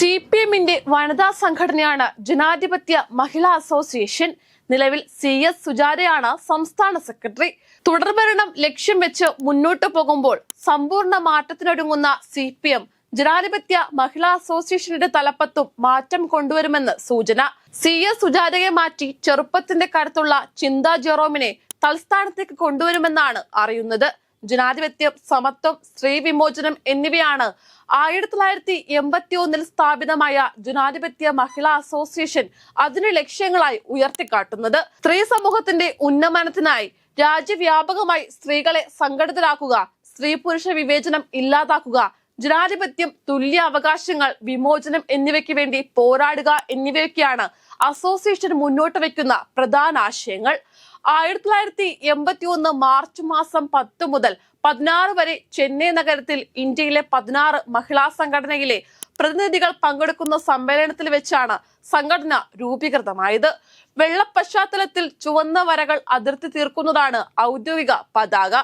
C P എമ്മിന്റെ വനിതാ സംഘടനയാണ് ജനാധിപത്യ മഹിളാ അസോസിയേഷൻ. നിലവിൽ സി എസ് സുജാതയാണ് സംസ്ഥാന സെക്രട്ടറി. തുടർഭരണം ലക്ഷ്യം വെച്ച് മുന്നോട്ടു പോകുമ്പോൾ സമ്പൂർണ മാറ്റത്തിനൊരുങ്ങുന്ന സി പി എം ജനാധിപത്യ മഹിളാ അസോസിയേഷന്റെ തലപ്പത്തും മാറ്റം കൊണ്ടുവരുമെന്ന് സൂചന. സി എസ് സുജാതയെ മാറ്റി ചെറുപ്പത്തിന്റെ കരുത്തുള്ള ചിന്താ ജെറോമിനെ തൽസ്ഥാനത്തേക്ക് കൊണ്ടുവരുമെന്നാണ് അറിയുന്നത്. ജനാധിപത്യം സമത്വം സ്ത്രീ വിമോചനം എന്നിവയാണ് ആയിരത്തി തൊള്ളായിരത്തി എൺപത്തി ഒന്നിൽ സ്ഥാപിതമായ ജനാധിപത്യ മഹിളാ അസോസിയേഷൻ അതിന് ലക്ഷ്യങ്ങളായി ഉയർത്തിക്കാട്ടുന്നത്. സ്ത്രീ സമൂഹത്തിന്റെ ഉന്നമനത്തിനായി രാജ്യവ്യാപകമായി സ്ത്രീകളെ സംഘടിതരാക്കുക സ്ത്രീ പുരുഷ വിവേചനം ഇല്ലാതാക്കുക ജനാധിപത്യം തുല്യ അവകാശങ്ങൾ വിമോചനം എന്നിവയ്ക്ക് വേണ്ടി പോരാടുക എന്നിവയൊക്കെയാണ് അസോസിയേഷൻ മുന്നോട്ട് വയ്ക്കുന്ന പ്രധാന ആശയങ്ങൾ. ആയിരത്തി തൊള്ളായിരത്തി എൺപത്തി ഒന്ന് മാർച്ച് മാസം പത്ത് മുതൽ പതിനാറ് വരെ ചെന്നൈ നഗരത്തിൽ ഇന്ത്യയിലെ പതിനാറ് മഹിളാ സംഘടനയിലെ പ്രതിനിധികൾ പങ്കെടുക്കുന്ന സമ്മേളനത്തിൽ വെച്ചാണ് സംഘടന രൂപീകൃതമായത്. വെള്ള പശ്ചാത്തലത്തിൽ ചുവന്ന വരകൾ അതിർത്തി തീർക്കുന്നതാണ് ഔദ്യോഗിക പതാക.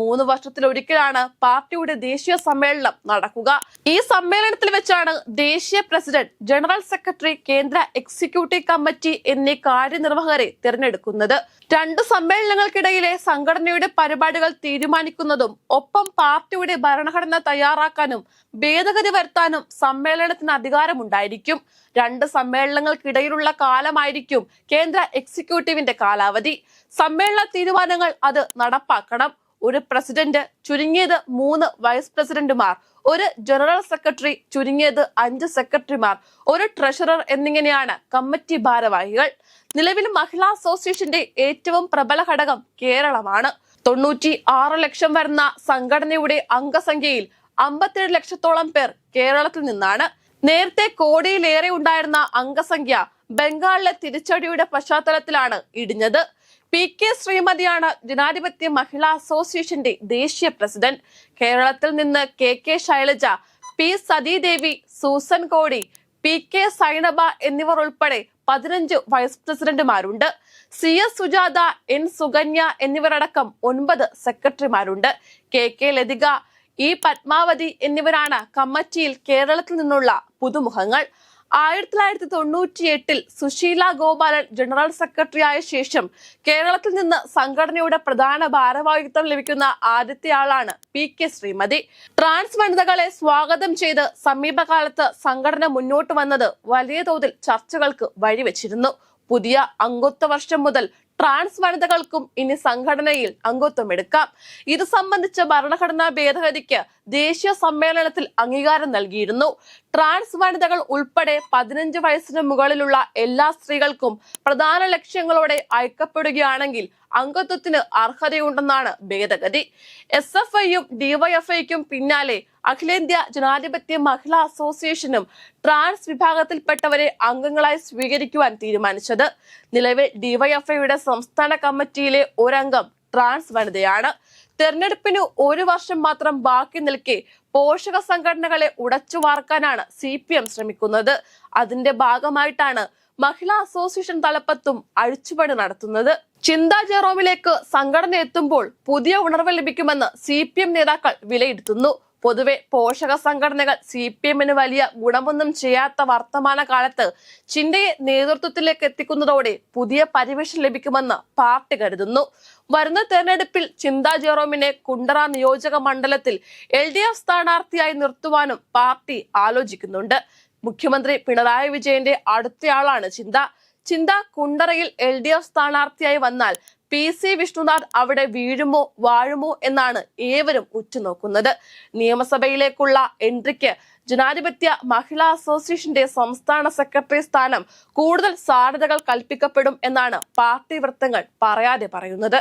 മൂന്ന് വർഷത്തിൽ ഒരിക്കലാണ് പാർട്ടിയുടെ ദേശീയ സമ്മേളനം നടക്കുക. ഈ സമ്മേളനത്തിൽ വെച്ചാണ് ദേശീയ പ്രസിഡന്റ് ജനറൽ സെക്രട്ടറി കേന്ദ്ര എക്സിക്യൂട്ടീവ് കമ്മിറ്റി എന്നീ കാര്യനിർവാഹകരെ തിരഞ്ഞെടുക്കുന്നത്. രണ്ട് സമ്മേളനങ്ങൾക്കിടയിലെ സംഘടനയുടെ പരിപാടികൾ തീരുമാനിക്കുന്നതും ഒപ്പം പാർട്ടിയുടെ ഭരണഘടന തയ്യാറാക്കാനും ഭേദഗതി വരുത്താനും സമ്മേളനത്തിന് അധികാരമുണ്ടായിരിക്കും. രണ്ട് സമ്മേളനങ്ങൾക്കിടയിലുള്ള കാലമായിരിക്കും കേന്ദ്ര എക്സിക്യൂട്ടീവിന്റെ കാലാവധി. സമ്മേളന തീരുമാനങ്ങൾ അത് നടപ്പാക്കണം. ഒരു പ്രസിഡന്റ് ചുരുങ്ങിയത് മൂന്ന് വൈസ് പ്രസിഡന്റുമാർ ഒരു ജനറൽ സെക്രട്ടറി ചുരുങ്ങിയത് അഞ്ച് സെക്രട്ടറിമാർ ഒരു ട്രഷറർ എന്നിങ്ങനെയാണ് കമ്മിറ്റി ഭാരവാഹികൾ. നിലവിൽ മഹിളാ അസോസിയേഷന്റെ ഏറ്റവും പ്രബല ഘടകം കേരളമാണ്. തൊണ്ണൂറ്റി ആറ് ലക്ഷം വരുന്ന സംഘടനയുടെ അംഗസംഖ്യയിൽ അമ്പത്തിയേഴ് ലക്ഷത്തോളം പേർ കേരളത്തിൽ നിന്നാണ്. നേരത്തെ കോടിയിലേറെ ഉണ്ടായിരുന്ന അംഗസംഖ്യ ബംഗാളിലെ തിരിച്ചടിയുടെ പശ്ചാത്തലത്തിലാണ് ഇടിഞ്ഞത്. പി കെ ശ്രീമതിയാണ് ജനാധിപത്യ മഹിളാ അസോസിയേഷന്റെ ദേശീയ പ്രസിഡന്റ്. കേരളത്തിൽ നിന്ന് K K Shailaja P Sathidevi Susan Kodi P K Zainaba എന്നിവർ ഉൾപ്പെടെ പതിനഞ്ച് vice പ്രസിഡന്റുമാരുണ്ട്. C S Sujatha N Sukanya എന്നിവരടക്കം ഒൻപത് സെക്രട്ടറിമാരുണ്ട്. K K Lathika E Padmavathi എന്നിവരാണ് കമ്മിറ്റിയിൽ കേരളത്തിൽ നിന്നുള്ള പുതുമുഖങ്ങൾ. ആയിരത്തി തൊള്ളായിരത്തി തൊണ്ണൂറ്റി എട്ടിൽ സുശീല ഗോപാലൻ ജനറൽ സെക്രട്ടറി ആയ ശേഷം കേരളത്തിൽ നിന്ന് സംഘടനയുടെ പ്രധാന ഭാരവാഹിത്വം ലഭിക്കുന്ന ആദ്യത്തെ ആളാണ് പി കെ ശ്രീമതി. ട്രാൻസ് വനിതകളെ സ്വാഗതം ചെയ്ത് സമീപകാലത്ത് സംഘടന മുന്നോട്ട് വന്നത് വലിയ തോതിൽ ചർച്ചകൾക്ക് വഴിവെച്ചിരുന്നു. പുതിയ അംഗത്വ വർഷം മുതൽ ട്രാൻസ് വനിതകൾക്കും ഇനി സംഘടനയിൽ അംഗത്വം എടുക്കാം. ഇത് സംബന്ധിച്ച ഭരണഘടനാ ഭേദഗതിക്ക് ദേശീയ സമ്മേളനത്തിൽ അംഗീകാരം നൽകിയിരുന്നു. ട്രാൻസ് വനിതകൾ ഉൾപ്പെടെ പതിനഞ്ച് വയസ്സിന് മുകളിലുള്ള എല്ലാ സ്ത്രീകൾക്കും പ്രധാന ലക്ഷ്യങ്ങളോടെ അയക്കപ്പെടുകയാണെങ്കിൽ അംഗത്വത്തിന് അർഹതയുണ്ടെന്നാണ് ഭേദഗതി. എസ് എഫ് ഐയും ഡിവൈഎഫ്ഐക്കും പിന്നാലെ അഖിലേന്ത്യാ ജനാധിപത്യ മഹിളാ അസോസിയേഷനും ട്രാൻസ് വിഭാഗത്തിൽപ്പെട്ടവരെ അംഗങ്ങളായി സ്വീകരിക്കുവാൻ തീരുമാനിച്ചത്. നിലവിൽ ഡിവൈഎഫ്ഐയുടെ സംസ്ഥാന കമ്മിറ്റിയിലെ ഒരംഗം ട്രാൻസ് വനിതയാണ്. തെരഞ്ഞെടുപ്പിന് ഒരു വർഷം മാത്രം ബാക്കി നിൽക്കെ പോഷക സംഘടനകളെ ഉടച്ചു വാർക്കാനാണ് സി ശ്രമിക്കുന്നത്. അതിന്റെ ഭാഗമായിട്ടാണ് മഹിളാ അസോസിയേഷൻ തലപ്പത്തും അഴിച്ചുപണി നടത്തുന്നത്. ചിന്താ ജെറോമിലേക്ക് സംഘടന എത്തുമ്പോൾ പുതിയ ഉണർവ് ലഭിക്കുമെന്ന് സി പി എം നേതാക്കൾ വിലയിരുത്തുന്നു. പൊതുവെ പോഷക സംഘടനകൾ സി പി എമ്മിന് വലിയ ഗുണമൊന്നും ചെയ്യാത്ത വർത്തമാന കാലത്ത് ചിന്തയെ നേതൃത്വത്തിലേക്ക് എത്തിക്കുന്നതോടെ പുതിയ പരിവേഷം ലഭിക്കുമെന്ന് പാർട്ടി കരുതുന്നു. വരുന്ന തെരഞ്ഞെടുപ്പിൽ ചിന്താ ജെറോമിനെ കുണ്ടറ നിയോജക മണ്ഡലത്തിൽ എൽ ഡി എഫ് സ്ഥാനാർത്ഥിയായി നിർത്തുവാനും പാർട്ടി ആലോചിക്കുന്നുണ്ട്. മുഖ്യമന്ത്രി പിണറായി വിജയന്റെ അടുത്തയാളാണ്. ചിന്ത ചിന്ത കുണ്ടറയിൽ എൽ ഡി എഫ് സ്ഥാനാർത്ഥിയായി വന്നാൽ പി സി വിഷ്ണുനാഥ് അവിടെ വീഴുമോ വാഴുമോ എന്നാണ് ഏവരും ഉറ്റുനോക്കുന്നത്. നിയമസഭയിലേക്കുള്ള എൻട്രിക്ക് ജനാധിപത്യ മഹിളാ അസോസിയേഷന്റെ സംസ്ഥാന സെക്രട്ടറി സ്ഥാനം കൂടുതൽ സാധ്യതകൾ കൽപ്പിക്കപ്പെടും എന്നാണ് പാർട്ടി വൃത്തങ്ങൾ പറയാതെ പറയുന്നത്.